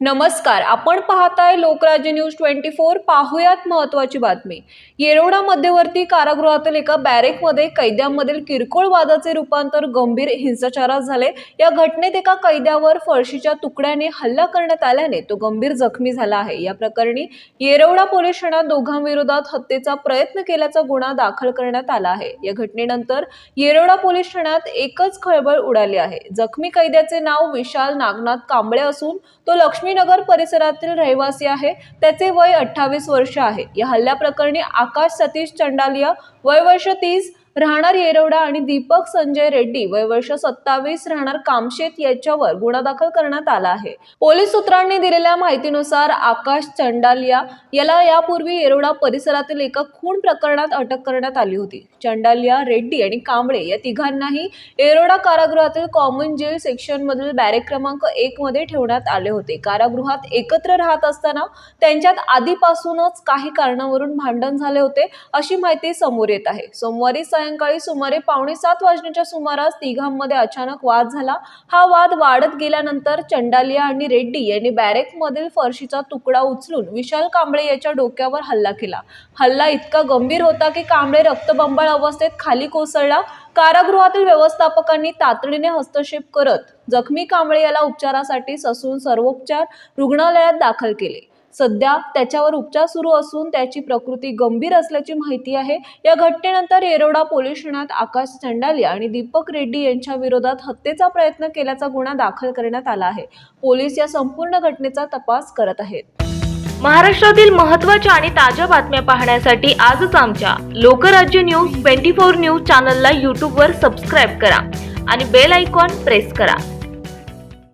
नमस्कार आपण पाहताय लोकराज्य न्यूज ट्वेंटी फोर. पाहूयात महत्वाची बातमी. येरोडा मध्यवर्ती कारागृहातील एका बॅरेकमध्ये कैद्यांमधील किरकोळ वादाचे रूपांतर गंभीर हिंसाचारात झाले. या घटनेत एका कैद्यावर फळशीच्या तुकड्याने हल्ला करण्यात आल्याने तो गंभीर जखमी झाला आहे. या प्रकरणी येरवडा पोलीस ठाण्यात दोघांविरोधात हत्येचा प्रयत्न केल्याचा गुन्हा दाखल करण्यात आला आहे. या घटनेनंतर येरवडा पोलीस ठाण्यात एकच खळबळ उडाली आहे. जखमी कैद्याचे नाव विशाल नागनाथ कांबळे असून तो लक्ष्मीनगर परिसरातील रहिवासी आहे. त्याचे वय अठ्ठावीस वर्ष आहे. या हल्ल्याप्रकरणी आकाश सतीश चंडालिया वय वर्ष तीस राहणार येरवडा आणि दीपक संजय रेड्डी वय वर्ष सत्तावीस राहणार कामशेत याच्यावर गुन्हा दाखल करण्यात आला आहे. पोलीस सूत्रांनी दिलेल्या माहितीनुसार आकाश चंडालिया याला यापूर्वी येरवडा परिसरातील एका खून प्रकरणात अटक करण्यात आली होती. चंडालिया रेड्डी आणि कांबळे या तिघांनाही येरवडा कारागृहातील कॉमन जेल सेक्शन मधील बॅरेक क्रमांक एक मध्ये ठेवण्यात आले होते. कारागृहात एकत्र राहत असताना त्यांच्यात आधीपासूनच काही कारणावरून भांडण झाले होते अशी माहिती समोर येत आहे. सोमवारी सायंकाळी सुमारे पावणे सात वाजण्याच्या सुमारास तिघांमध्ये अचानक वाद झाला. हा वाद वाढत गेल्यानंतर चंडालिया आणि रेड्डी यांनी बॅरेकमधील फरशीचा तुकडा उचलून विशाल कांबळे याच्या डोक्यावर हल्ला केला. हल्ला इतका गंभीर होता की कांबळे रक्तबंबाळ अवस्थेत खाली कोसळला. कारागृहातील व्यवस्थापकांनी तातडीने हस्तक्षेप करत जखमी कांबळे याला उपचारासाठी ससून सर्वोपचार रुग्णालयात दाखल केले. सध्या त्याच्यावर उपचार सुरू असून त्याची प्रकृती गंभीर असल्याची माहिती आहे. या घटनेनंतर येरोडा पोलीस ठाण्यात आकाश चंडालिया आणि दीपक रेड्डी यांच्या विरोधात हत्येचा प्रयत्न केल्याचा गुन्हा दाखल करण्यात आला आहे. पोलीस या संपूर्ण घटनेचा तपास करत आहेत. महाराष्ट्रातील महत्त्वाच्या आणि ताज्या बातम्या पाहण्यासाठी आजच आमच्या Lokrajya news twenty four news चॅनलला यूट्यूबवर सबस्क्राईब करा आणि बेल आयकॉन प्रेस करा.